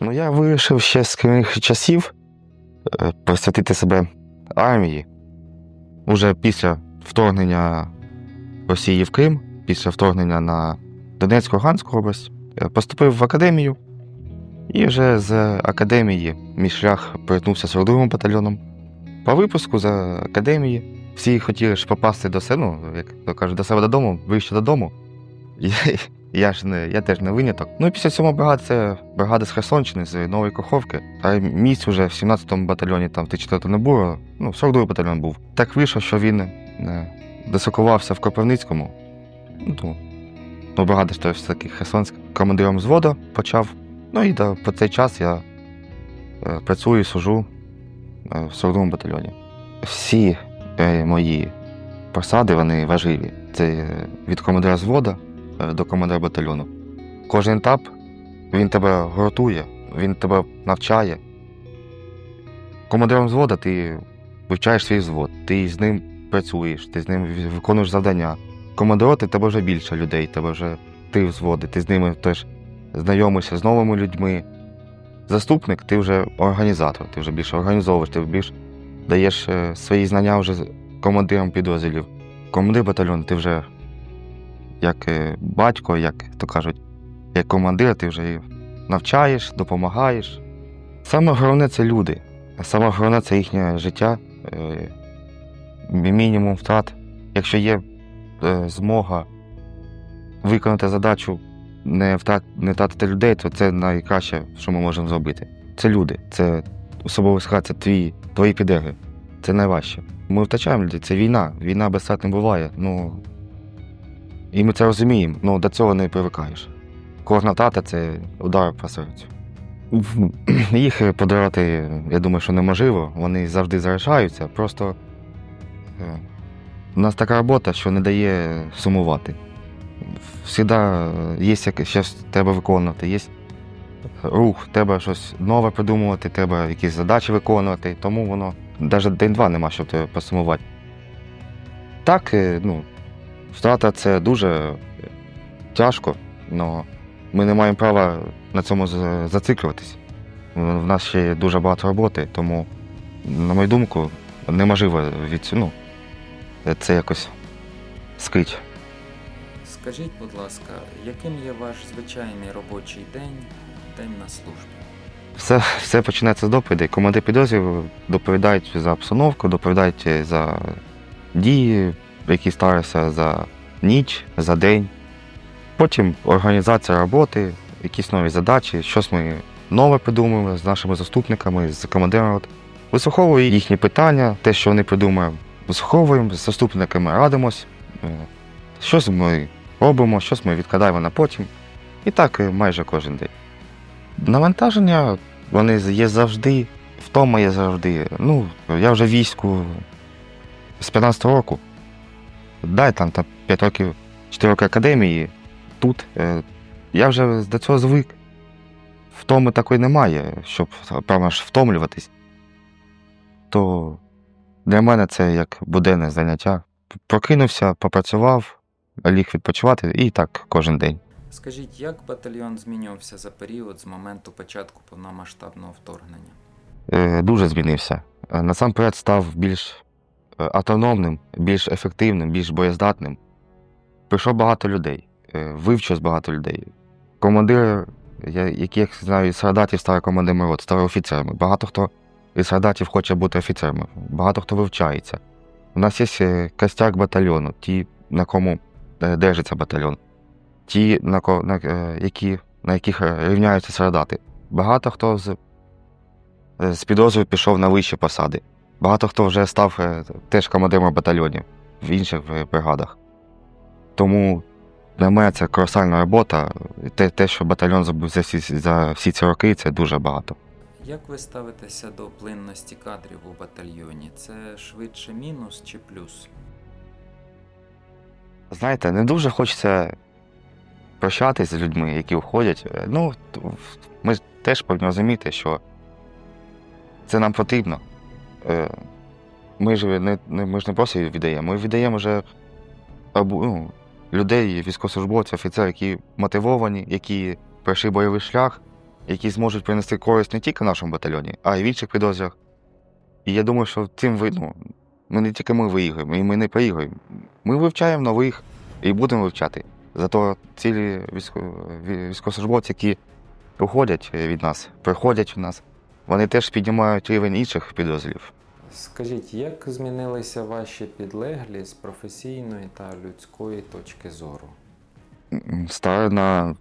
Ну, я вирішив ще з шкільних часів е, присвятити себе армії. Уже після вторгнення Росії в Крим, після вторгнення на Донецьку Луганську область, е, поступив в академію. І вже з академії мій шлях перетнувся з 42-м батальйоном. По випуску з академії всі хотіли ж попасти до себе, ну, як то кажуть, до себе додому, вище додому. Я, я ж не, я теж не виняток. Ну і після цього бригада це бригада з Херсонщини, з Нової Каховки. А місць уже в 17-му батальйоні, там в Т4 не було, ну, 42-й батальйон був. Так вийшло, що він е, дислокувався в Кропивницькому. Ну, то, ну, бригада ж все таки Херсонська. Командиром взводу почав. Ну і до, по цей час я е, працюю і служу е, в 42-му батальйоні. Всі е, мої посади вони важливі. Це від командира взводу е, до командира батальйону. Кожен етап він тебе гуртує, він тебе навчає. Командиром взводу ти вивчаєш свій взвод, ти з ним працюєш, ти з ним виконуєш завдання. Командироти тебе вже більше людей, тебе вже ти взводи, ти з ними теж знайомишся з новими людьми. Заступник, ти вже організатор, ти вже більше організовуєш, ти більш даєш е, свої знання вже командирам підрозділів. Командир батальйону, ти вже як батько, як то кажуть, як командир, ти вже навчаєш, допомагаєш. Саме головне це люди. Саме головне це їхнє життя, е, мінімум втрат. Якщо є е, змога виконати задачу, не, втрат, не втратити людей, то це найкраще, що ми можемо зробити. Це люди, це особовий склад, це твої, твої підлеги. Це найважче. Ми втрачаємо людей, це війна. Війна без втрат не буває. Ну, і ми це розуміємо, ну до цього не привикаєш. Кожна втрата це удар по серцю. Їх подолати, я думаю, що неможливо. Вони завжди залишаються. Просто е, у нас така робота, що не дає сумувати. Всіда є щось треба виконувати, є рух, треба щось нове придумувати, треба якісь задачі виконувати, тому воно навіть день-два нема, щоб посумувати. Так, е, ну, втрата це дуже тяжко, але ми не маємо права на цьому зациклюватись. В нас ще є дуже багато роботи, тому, на мою думку, неможливо від ну, це якось скрить. Скажіть, будь ласка, яким є ваш звичайний робочий день, день на службі? Все, все починається з доповідей. Команди підрозділів доповідають за обстановку, доповідають за дії, які сталися за ніч, за день. Потім організація роботи, якісь нові задачі, щось ми нове придумуємо з нашими заступниками, з командирами. Вислуховую їхні питання, те, що вони придумають. Вислуховуємо, з заступниками радимось. Е, Щось ми робимо, щось ми відкладаємо на потім. І так е, майже кожен день. Навантаження вони є завжди, втома є завжди. Ну, я вже війську з 15-го року. Дай там, там 5 років, 4 роки академії, тут. Е, я вже до цього звик. Втоми такої немає, щоб прямо ж втомлюватись. То для мене це як буденне заняття. Прокинувся, попрацював, ліг відпочивати і так кожен день. Скажіть, як батальйон змінювався за період з моменту початку повномасштабного вторгнення? е, дуже змінився. Е, Насамперед став більш автономним, більш ефективним, більш боєздатним. Прийшло багато людей, е, вивчилось багато людей. Командири, яких знаю із солдатів, стали командирами рот, стали офіцерами. Багато хто із солдатів хоче бути офіцерами, багато хто вивчається. У нас є е, костяк батальйону, ті, на кому е, держиться батальйон, ті, на, на, е, які, на яких е, рівняються солдати. Багато хто з Е, з підрозділу пішов на вищі посади. Багато хто вже став е, теж командиром батальйонів в інших е, бригадах. Тому для мене це колосальна робота. Те, те, що батальйон зробив за всі, за всі ці роки, це дуже багато. Як ви ставитеся до плинності кадрів у батальйоні? Це швидше мінус чи плюс? Знаєте, не дуже хочеться прощатися з людьми, які входять. Е, Ну, ми теж повинні розуміти, що це нам потрібно. Е, Ми ж не, ми ж не просто віддаємо, ми віддаємо вже або, ну, людей, військовослужбовців, офіцерів, які мотивовані, які пройшли бойовий шлях, які зможуть принести користь не тільки нашому батальйоні, а й в інших підрозділах. І я думаю, що цим ви, ну, ми не тільки ми виіграємо, і ми не проіграємо. Ми вивчаємо нових і будемо вивчати. Зато цілі військо- військовослужбовці, які уходять від нас, приходять в нас, вони теж піднімають рівень інших підрозділів. Скажіть, як змінилися ваші підлеглі з професійної та людської точки зору? Стали на,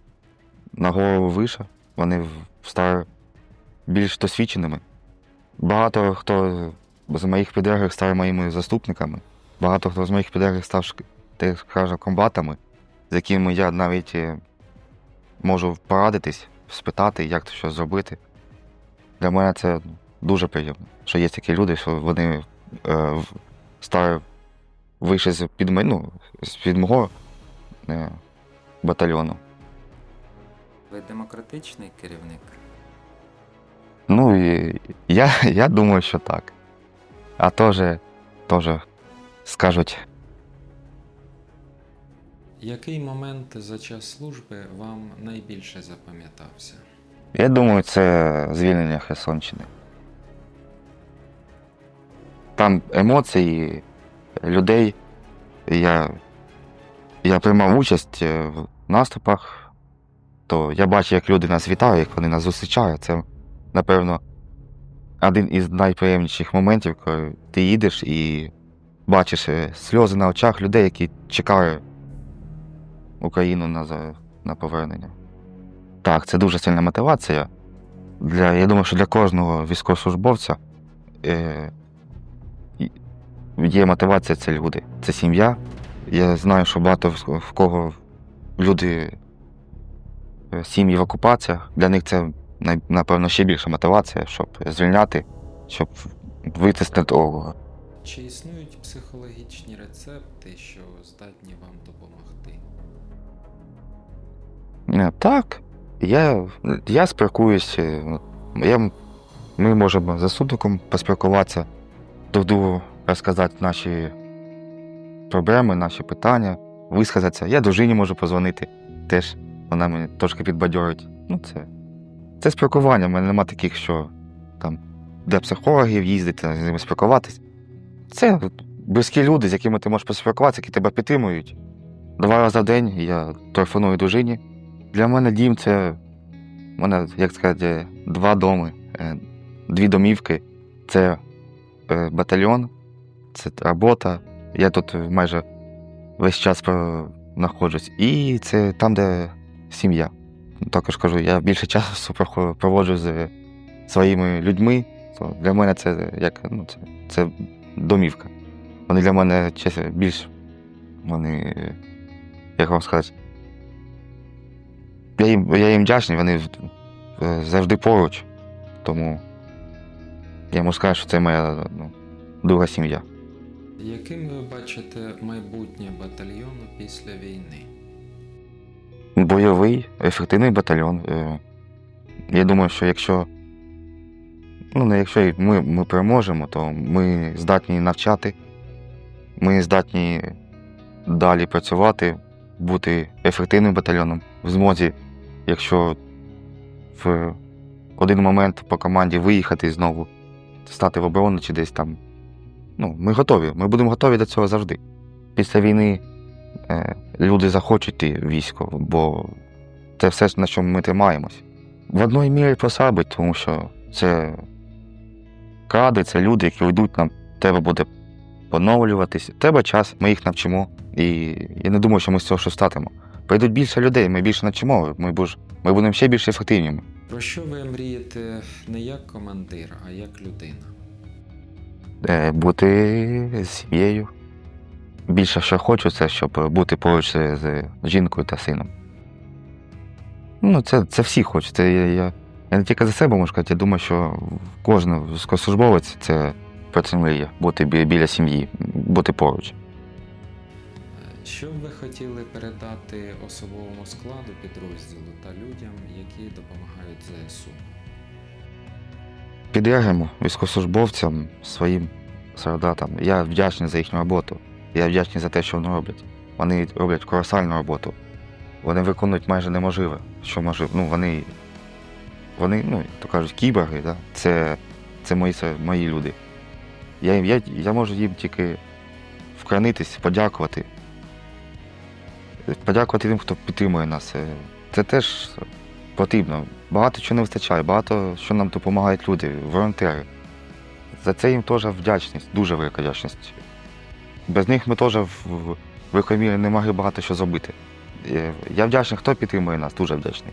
на голову вище, вони стали більш досвідченими. Багато хто з моїх підлеглих стали моїми заступниками, багато хто з моїх підлеглих став, так комбатами, з якими я навіть е, можу порадитись, спитати, як то що зробити. Для мене це дуже приємно, що є такі люди, що вони е, стали вище з під мене, ну, з під мого е, батальйону. Ви демократичний керівник? Ну, і я, я думаю, що так. А теж, теж скажуть, Який момент за час служби вам найбільше запам'ятався? Я думаю, це звільнення Херсонщини. Там емоції людей. Я, я приймав участь е, в наступах, то я бачу, як люди нас вітають, як вони нас зустрічають. Це, напевно, один із найприємніших моментів, коли ти їдеш і бачиш е, сльози на очах людей, які чекають Україну на, на повернення. Так, це дуже сильна мотивація. Для, я думаю, що для кожного військовослужбовця е, є мотивація це люди, це сім'я. Я знаю, що багато в кого люди е, сім'ї в окупаціях. Для них це напевно ще більша мотивація, щоб звільняти, щоб витиснути того. Чи існують психологічні рецепти, що здатні вам допомогти? Е, Так, я, я спілкуюся. Я, ми можемо за сутоком поспілкуватися, друг другу розказати наші проблеми, наші питання, висказатися. Я дружині можу позвонити, теж вона мене трошки підбадьорить. Ну, це, це спілкування. У мене нема таких, що там, де психологів їздити, з ними спілкуватись. Це близькі люди, з якими ти можеш поспілкуватися, які тебе підтримують. Два рази в день я телефоную дружині. Для мене дім це. У мене, як сказати, два доми, е, дві домівки. Це е, батальйон, це робота. Я тут майже весь час знаходжусь. І це там, де сім'я. Також кажу, я більше часу проводжу з своїми людьми. Для мене це як ну, це, це домівка. Вони для мене більш. Вони, е, як вам сказати, я їм, я їм вдячний, вони завжди поруч. Тому я можу сказати, що це моя ну, друга сім'я. Яким ви бачите майбутнє батальйону після війни? Бойовий, ефективний батальйон. Е, Я думаю, що якщо, ну, не якщо ми, ми переможемо, то ми здатні навчати, ми здатні далі працювати, бути ефективним батальйоном в змозі, якщо в один момент по команді виїхати знову стати в оборону чи десь там. Ну, ми готові. Ми будемо готові до цього завжди. Після війни е, люди захочуть йти в військо, бо це все, на чому ми тримаємось. В одної мірі просабить, тому що це кадри, це люди, які йдуть нам, треба буде поновлюватись. Треба час, ми їх навчимо. І я не думаю, що ми з цього щось статимо. Прийдуть більше людей, ми більше навчимо, ми, буж, ми будемо ще більш ефективними. Про що ви мрієте не як командир, а як людина? Е, бути з сім'єю. Більше що хочу, це щоб бути поруч з, жінкою та сином. Ну, це, це всі хочуть. Це я, я, я не тільки за себе можу сказати, я думаю, що кожен військовослужбовець це про це мріє, бути бі- біля сім'ї, бути поруч. Що б ви хотіли передати особовому складу підрозділу та людям, які допомагають ЗСУ? Підтримуємо військовослужбовцям, своїм солдатам. Я вдячний за їхню роботу. Я вдячний за те, що вони роблять. Вони роблять колосальну роботу. Вони виконують майже неможливе, що може. Ну, вони, вони, ну, то кажуть, кіборги, да? це, це, мої, це мої люди. Я, я, я можу їм тільки вклонитись, подякувати. Подякувати тим, хто підтримує нас. Е, Це теж потрібно. Багато чого не вистачає, багато що нам допомагають люди, волонтери. За це їм теж вдячність, дуже велика вдячність. Без них ми теж в великій мірі не могли багато що зробити. Е, Я вдячний, хто підтримує нас, дуже вдячний.